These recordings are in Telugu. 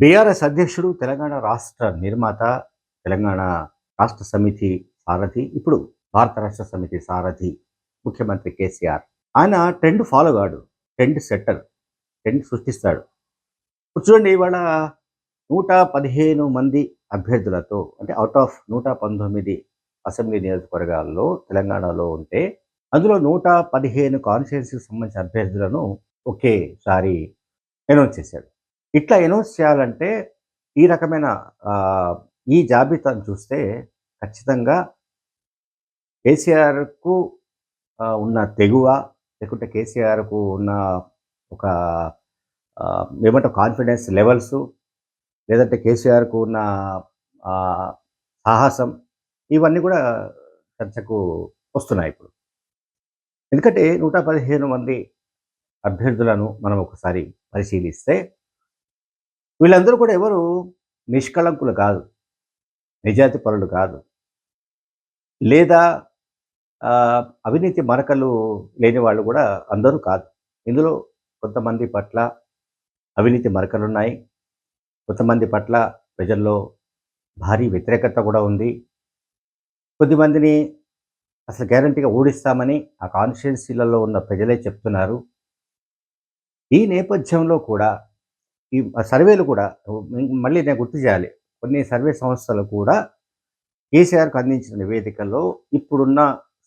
బీఆర్ఎస్ అధ్యక్షుడు తెలంగాణ రాష్ట్ర నిర్మాత తెలంగాణ రాష్ట్ర సమితి సారథి ఇప్పుడు భారత రాష్ట్ర సమితి సారథి ముఖ్యమంత్రి కేసీఆర్. ఆయన ట్రెండ్ ఫాలో కాడు ట్రెండ్ సెట్టర్ ట్రెండ్ సృష్టిస్తాడు. చూడండి ఇవాళ నూట పదిహేను మంది అభ్యర్థులతో అంటే అవుట్ ఆఫ్ నూట పంతొమ్మిది అసెంబ్లీ నియోజకవర్గాల్లో తెలంగాణలో ఉంటే అందులో నూట పదిహేను కాన్స్టిట్యున్సీకి సంబంధించిన అభ్యర్థులను ఒకేసారి అనౌన్స్ చేశాడు. ఇట్లా అనౌన్స్ చేయాలంటే ఈ రకమైన ఈ జాబితాను చూస్తే ఖచ్చితంగా కేసీఆర్కు ఉన్న తెగువ లేకుంటే కేసీఆర్కు ఉన్న ఒక ఏమంటే కాన్ఫిడెన్స్ లెవెల్స్ లేదంటే కేసీఆర్కు ఉన్న సాహసం ఇవన్నీ కూడా చర్చకు వస్తున్నాయి ఇప్పుడు. ఎందుకంటే నూట పదిహేను మంది అభ్యర్థులను మనం ఒకసారి పరిశీలిస్తే వీళ్ళందరూ కూడా ఎవరు? నిష్కళంకులు కాదు. నిజాతి పరులు కాదు. లేదా అవినీతి మరకలు లేని వాళ్ళు కూడా అందరూ కాదు. ఇందులో కొంతమంది పట్ల అవినీతి మరకలు ఉన్నాయి. కొంతమంది పట్ల ప్రజల్లో భారీ వ్యతిరేకత కూడా ఉంది. కొద్దిమందిని అసలు గ్యారంటీగా ఓడిస్తామని ఆ కాన్స్టిట్యున్సీలలో ఉన్న ప్రజలే చెప్తున్నారు. ఈ నేపథ్యంలో కూడా ఈ సర్వేలు కూడా మళ్ళీ నేను గుర్తు చేయాలి. కొన్ని సర్వే సంస్థలు కూడా కేసీఆర్కు అందించిన నివేదికల్లో ఇప్పుడున్న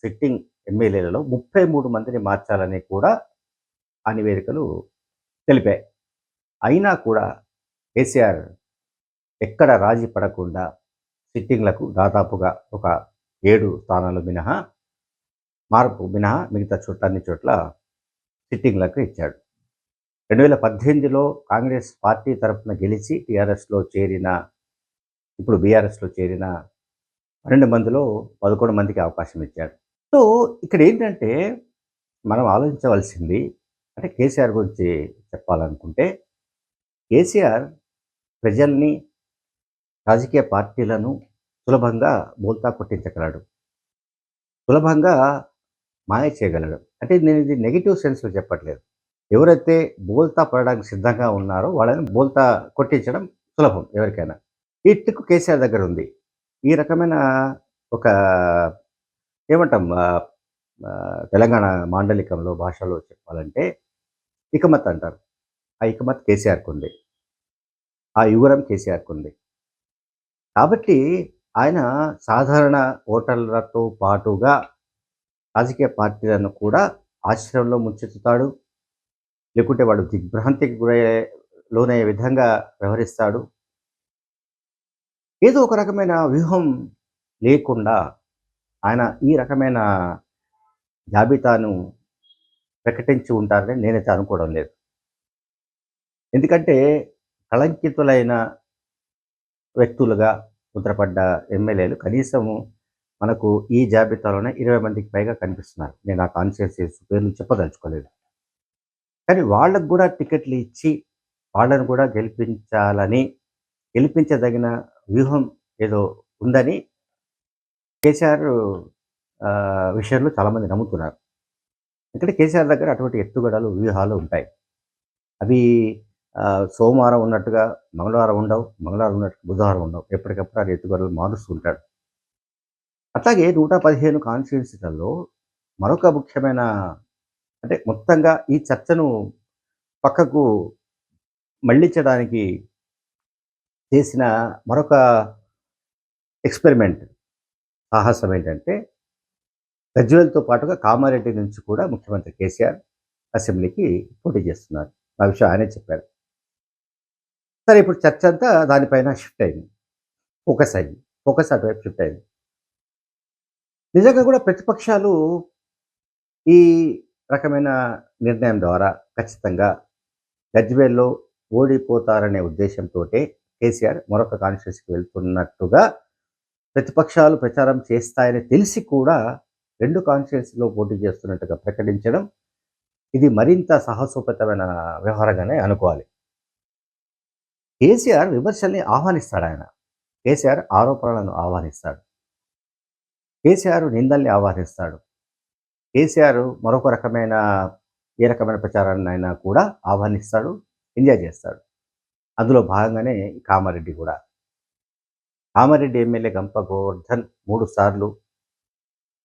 సిట్టింగ్ ఎమ్మెల్యేలలో ముప్పై మూడు మందిని మార్చాలని కూడా ఆ నివేదికలు తెలిపాయి. అయినా కూడా కేసీఆర్ ఎక్కడ రాజీ పడకుండా సిట్టింగ్లకు దాదాపుగా ఒక ఏడు స్థానాలు మినహా మార్పు మినహా మిగతా చోట్ల అన్ని చోట్ల సిట్టింగ్లకు ఇచ్చాడు. రెండు వేల పద్దెనిమిదిలో కాంగ్రెస్ పార్టీ తరఫున గెలిచి టీఆర్ఎస్లో చేరిన ఇప్పుడు బీఆర్ఎస్లో చేరిన పన్నెండు మందిలో పదకొండు మందికి అవకాశం ఇచ్చాడు. సో ఇక్కడ ఏంటంటే మనం ఆలోచించవలసింది అంటే కేసీఆర్ గురించి చెప్పాలనుకుంటే కేసీఆర్ ప్రజల్ని రాజకీయ పార్టీలను సులభంగా బోల్తా కొట్టించగలడు. సులభంగా మాయ చేయగలడు. అంటే నేను ఇది నెగిటివ్ సెన్స్లో చెప్పట్లేదు. ఎవరైతే బోల్తా పడడానికి సిద్ధంగా ఉన్నారో వాళ్ళని బోల్తా కొట్టించడం సులభం ఎవరికైనా. ఈ కేసీఆర్ దగ్గర ఉంది. ఈ రకమైన ఒక ఏమంటాం తెలంగాణ మాండలికంలో భాషలో చెప్పాలంటే ఇకమత్ అంటారు. ఆ ఇకమత్ కేసీఆర్కి ఉంది. ఆ యుగరం కేసీఆర్కి ఉంది. కాబట్టి ఆయన సాధారణ ఓటర్లతో పాటుగా రాజకీయ పార్టీలను కూడా ఆశ్రయంలో ముంచెత్తుతాడు. లేకుంటే వాడు దిగ్భ్రాంతికి గురయ్యే లోనయ్యే విధంగా వ్యవహరిస్తాడు. ఏదో ఒక రకమైన వ్యూహం లేకుండా ఆయన ఈ రకమైన జాబితాను ప్రకటించి ఉంటారని నేనైతే అనుకోవడం లేదు. ఎందుకంటే కళంకితులైన వ్యక్తులుగా ముద్రపడ్డ ఎమ్మెల్యేలు కనీసం మనకు ఈ జాబితాలోనే ఇరవై మందికి పైగా కనిపిస్తున్నారు. నేను ఆ కాన్స్టిట్యూన్సీస్ పేర్లు చెప్పదలుచుకోలేదు. కానీ వాళ్ళకు కూడా టికెట్లు ఇచ్చి వాళ్ళను కూడా గెలిపించాలని గెలిపించదగిన వ్యూహం ఏదో ఉందని కేసీఆర్ ఆ, విషయంలో చాలామంది నమ్ముతున్నారు. ఎందుకంటే కేసీఆర్ దగ్గర అటువంటి ఎత్తుగడలు వ్యూహాలు ఉంటాయి. అవి సోమవారం ఉన్నట్టుగా మంగళవారం ఉండవు మంగళవారం ఉన్నట్టుగా బుధవారం ఉండవు. ఎప్పటికప్పుడు అది ఎత్తుగడలు మారుస్తూ ఉంటాడు అట్లాగే నూట పదిహేను కాన్స్టిట్యున్సీలలో మరొక ముఖ్యమైన అంటే మొత్తంగా ఈ చర్చను పక్కకు మళ్ళించడానికి చేసిన మరొక ఎక్స్పెరిమెంట్ సాహసం ఏంటంటే గజ్వేల్తో పాటుగా కామారెడ్డి నుంచి కూడా ముఖ్యమంత్రి కేసీఆర్ అసెంబ్లీకి పోటీ చేస్తున్నారు. ఆ విషయం ఆయనే చెప్పారు. సరే ఇప్పుడు చర్చ అంతా దానిపైన షిఫ్ట్ అయింది. ఫోకస్ అయింది. ఫోకస్ అటువైపు షిఫ్ట్ అయింది. నిజంగా కూడా ప్రతిపక్షాలు ఈ రకమైన నిర్ణయం ద్వారా ఖచ్చితంగా గజ్వేల్లో ఓడిపోతారనే ఉద్దేశంతో కేసీఆర్ మరొక కాన్స్టిట్యూన్సీకి వెళ్తున్నట్టుగా ప్రతిపక్షాలు ప్రచారం చేస్తాయని తెలిసి కూడా రెండు కాన్స్టిట్యున్సీలో పోటీ చేస్తున్నట్టుగా ప్రకటించడం ఇది మరింత సాహసోపేతమైన వ్యవహారంగానే అనుకోవాలి. కేసీఆర్ విమర్శల్ని ఆహ్వానిస్తాడు ఆయన. కేసీఆర్ ఆరోపణలను ఆహ్వానిస్తాడు. కేసీఆర్ నిందల్ని ఆహ్వానిస్తాడు. కేసీఆర్ మరొక రకమైన ఏ రకమైన ప్రచారాన్ని అయినా కూడా ఆహ్వానిస్తాడు ఎంజాయ్ చేస్తాడు. అందులో భాగంగానే కామారెడ్డి కూడా. కామారెడ్డి ఎమ్మెల్యే గంప గోవర్ధన్ మూడు సార్లు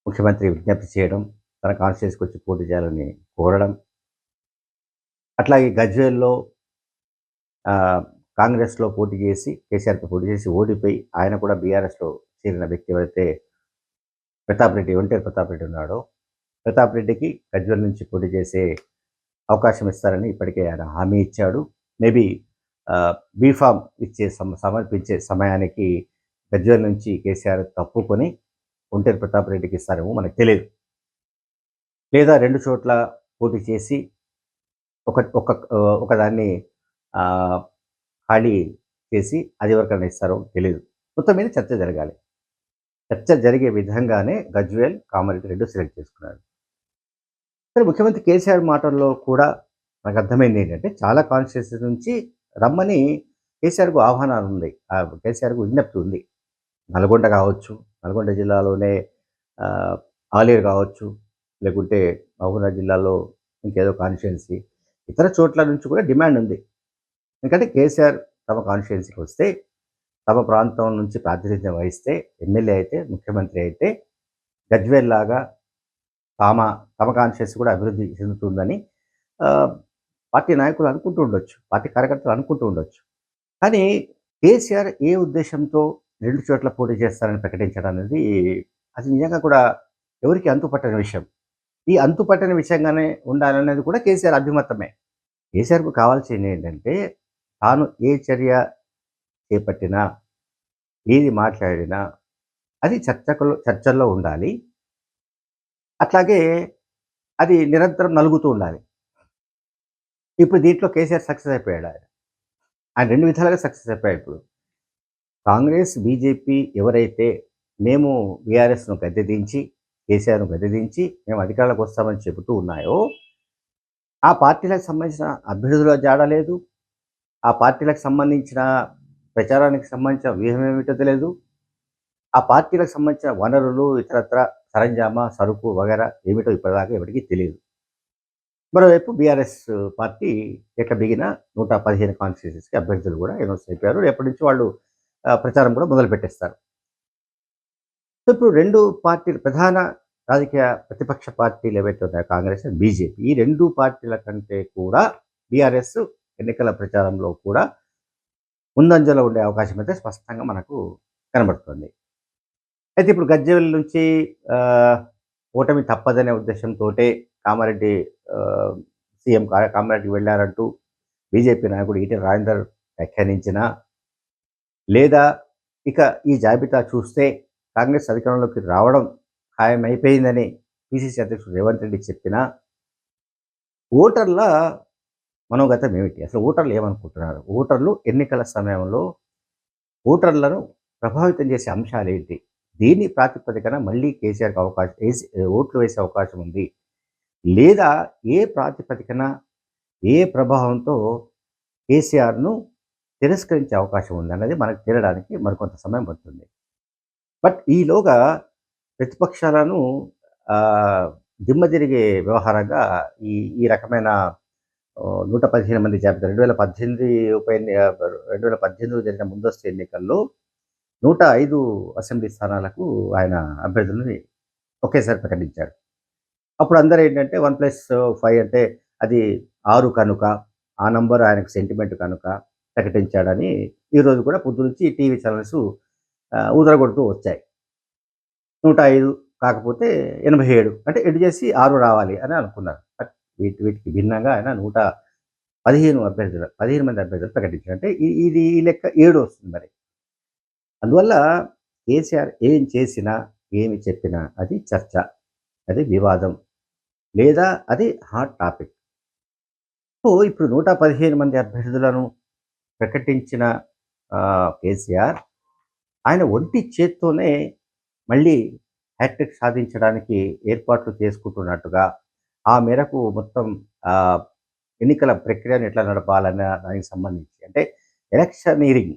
ముఖ్యమంత్రి విజ్ఞప్తి చేయడం తన కాన్స్టిట్యూన్సీకి వచ్చి పోటీ చేయాలని కోరడం. అట్లాగే గజ్వేల్లో కాంగ్రెస్లో పోటీ చేసి కేసీఆర్కి పోటీ చేసి ఓడిపోయి ఆయన కూడా బీఆర్ఎస్లో చేరిన వ్యక్తి ఎవరైతే ప్రతాప్ రెడ్డి ఒంటేరు ప్రతాప్ రెడ్డి ఉన్నాడో ప్రతాప్ రెడ్డికి గజ్వల్ నుంచి పోటీ చేసే అవకాశం ఇస్తారని ఇప్పటికే ఆయన హామీ ఇచ్చాడు. మేబీ బీఫామ్ ఇచ్చే సమ సమర్పించే సమయానికి గజ్వల్ నుంచి కేసీఆర్ తప్పుకొని ఒంటేరు ప్రతాప్ రెడ్డికి ఇస్తారేమో మనకు తెలియదు లేదా రెండు చోట్ల పోటీ చేసి ఒక ఒక ఒకదాన్ని ఖాళీ చేసి అది ఎవరికైనా ఇస్తారో తెలియదు మొత్తం మీద చర్చ జరగాలి. చర్చ జరిగే విధంగానే గజ్వేల్ కామారెడ్డి రెండు సెలెక్ట్ చేసుకున్నాడు. కానీ ముఖ్యమంత్రి కేసీఆర్ మాటల్లో కూడా నాకు అర్థమైంది ఏంటంటే చాలా కాన్షియస్ నుంచి రమ్మని కేసీఆర్కు ఆహ్వానాలు ఉన్నాయి కేసీఆర్కు విజ్ఞప్తి ఉంది. నల్గొండ కావచ్చు నల్గొండ జిల్లాలోనే ఆలేరు కావచ్చు లేకుంటే మహబూబ్నగర్ జిల్లాలో ఇంకేదో కాన్స్టిట్యున్సీ ఇతర చోట్ల నుంచి కూడా డిమాండ్ ఉంది. ఎందుకంటే కేసీఆర్ తమ కాన్స్టిట్యున్సీకి వస్తే తమ ప్రాంతం నుంచి ప్రాతినిధ్యం వహిస్తే ఎమ్మెల్యే అయితే ముఖ్యమంత్రి అయితే గజ్వేల్ లాగా తమ తమ కాన్షియస్ కూడా అభివృద్ధి చెందుతుందని పార్టీ నాయకులు అనుకుంటూ ఉండొచ్చు పార్టీ కార్యకర్తలు అనుకుంటూ ఉండొచ్చు. కానీ కేసీఆర్ ఏ ఉద్దేశంతో రెండు చోట్ల పోటీ చేస్తారని ప్రకటించడం అనేది అది నిజంగా కూడా ఎవరికి అంతుపట్టని విషయం. ఈ అంతుపట్టని విషయంగానే ఉండాలనేది కూడా కేసీఆర్ అభిమతమే. కేసీఆర్కు కావాల్సింది ఏంటంటే తాను ఏ చర్య చేపట్టినా ఏది మాట్లాడినా అది చర్చకులు చర్చల్లో ఉండాలి. అట్లాగే అది నిరంతరం నలుగుతూ ఉండాలి. ఇప్పుడు దీంట్లో కేసీఆర్ సక్సెస్ అయిపోయాడు ఆయన. ఆయన రెండు విధాలుగా సక్సెస్ అయిపోయాడు ఇప్పుడు. కాంగ్రెస్ బీజేపీ ఎవరైతే మేము బీఆర్ఎస్ను గద్దెదించి కేసీఆర్ను గద్దెదించి మేము అధికారంలోకి వస్తామని చెబుతూ ఉన్నాయో ఆ పార్టీలకు సంబంధించిన అభ్యర్థుల జాడలేదు ఆ పార్టీలకు సంబంధించిన ప్రచారానికి సంబంధించిన వ్యూహం ఏమిటో తెలియదు. ఆ పార్టీలకు సంబంధించిన వనరులు ఇతరత్ర సరంజామా సరుకు వగేరా ఏమిటో ఇప్పటిదాకా ఎవరికీ తెలియదు మరోవైపు బీఆర్ఎస్ పార్టీ ఎట్లా బిగిన నూట పదిహేను కాన్స్టిట్యూన్సీస్కి అభ్యర్థులు కూడా అనౌన్స్ అయిపోయారు. రేపటి నుంచి వాళ్ళు ప్రచారం కూడా మొదలు పెట్టేస్తారు. ఇప్పుడు రెండు పార్టీలు ప్రధాన రాజకీయ ప్రతిపక్ష పార్టీలు ఏవైతే ఉన్నాయో కాంగ్రెస్ బీజేపీ ఈ రెండు పార్టీల కంటే కూడా బీఆర్ఎస్ ఎన్నికల ప్రచారంలో కూడా ముందంజలో ఉండే అవకాశం అయితే స్పష్టంగా మనకు కనబడుతుంది. అయితే ఇప్పుడు గజ్జెవెల్ నుంచి ఓటమి తప్పదనే ఉద్దేశంతో కామారెడ్డి సీఎం కా- కామారెడ్డికి వెళ్ళారంటూ బీజేపీ నాయకుడు ఈటెల రాజేందర్ వ్యాఖ్యానించిన లేదా ఇక ఈ జాబితా చూస్తే కాంగ్రెస్ అధికారంలోకి రావడం ఖాయమైపోయిందని పిసిసి అధ్యక్షుడు రేవంత్ రెడ్డి చెప్పిన ఓటర్ల మనోగతం ఏమిటి? అసలు ఓటర్లు ఏమనుకుంటున్నారు? ఓటర్లు ఎన్నికల సమయంలో ఓటర్లను ప్రభావితం చేసే అంశాలు ఏంటి దీని ప్రాతిపదికన మళ్ళీ కేసీఆర్కి అవకాశం వేసి ఓట్లు వేసే అవకాశం ఉంది? లేదా ఏ ప్రాతిపదికన ఏ ప్రభావంతో కేసీఆర్ను తిరస్కరించే అవకాశం ఉంది అన్నది మనకు తేలడానికి మరికొంత సమయం పడుతుంది. బట్ ఈలోగా ప్రతిపక్షాలను దిమ్మతిరిగే దిమ్మ తిరిగే వ్యవహారంగా ఈ ఈ రకమైన నూట పదిహేను మంది జాబితా రెండు వేల పద్దెనిమిది ఉప ఎన్ని రెండు వేల పద్దెనిమిదిలో జరిగిన ముందస్తు ఎన్నికల్లో నూట ఐదు అసెంబ్లీ స్థానాలకు ఆయన అభ్యర్థులని ఒకేసారి ప్రకటించాడు అప్పుడు అందరూ ఏంటంటే వన్ ప్లస్ ఫైవ్ అంటే అది ఆరు కనుక ఆ నంబర్ ఆయనకు సెంటిమెంట్ కనుక ప్రకటించాడని ఈరోజు కూడా పొద్దునుంచి టీవీ ఛానల్స్ ఊదరగొడుతూ వచ్చాయి. నూట ఐదు కాకపోతే ఎనభై ఏడు అంటే ఎడు చేసి ఆరు రావాలి అని అనుకున్నారు. బట్ వీటి వీటికి భిన్నంగా ఆయన నూట పదిహేను అభ్యర్థులు పదిహేను మంది అభ్యర్థులు ప్రకటించారు. అంటే ఇది ఈ లెక్క ఏడు వస్తుంది మరి. అందువల్ల కేసీఆర్ ఏం చేసినా ఏమి చెప్పినా అది చర్చ అది వివాదం లేదా అది హాట్ టాపిక్. సో ఇప్పుడు నూట పదిహేను మంది అభ్యర్థులను ప్రకటించిన కేసీఆర్ ఆయన ఒంటి చేత్తోనే మళ్ళీ హ్యాట్రిక్ సాధించడానికి ఏర్పాట్లు చేసుకుంటున్నట్టుగా ఆ మేరకు మొత్తం ఎన్నికల ప్రక్రియను ఎట్లా నడపాలన్న దానికి సంబంధించి అంటే ఎలక్షనీరింగ్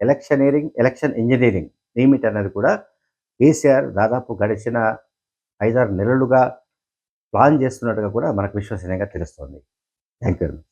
ఎలక్షనీరింగ్ ఎలక్షన్ ఇంజనీరింగ్ ఏమిటి అనేది కూడా కేసీఆర్ దాదాపు గడిచిన ఐదారు నెలలుగా ప్లాన్ చేస్తున్నట్టుగా కూడా మనకు విశ్వసనీయంగా తెలుస్తోంది. Thank you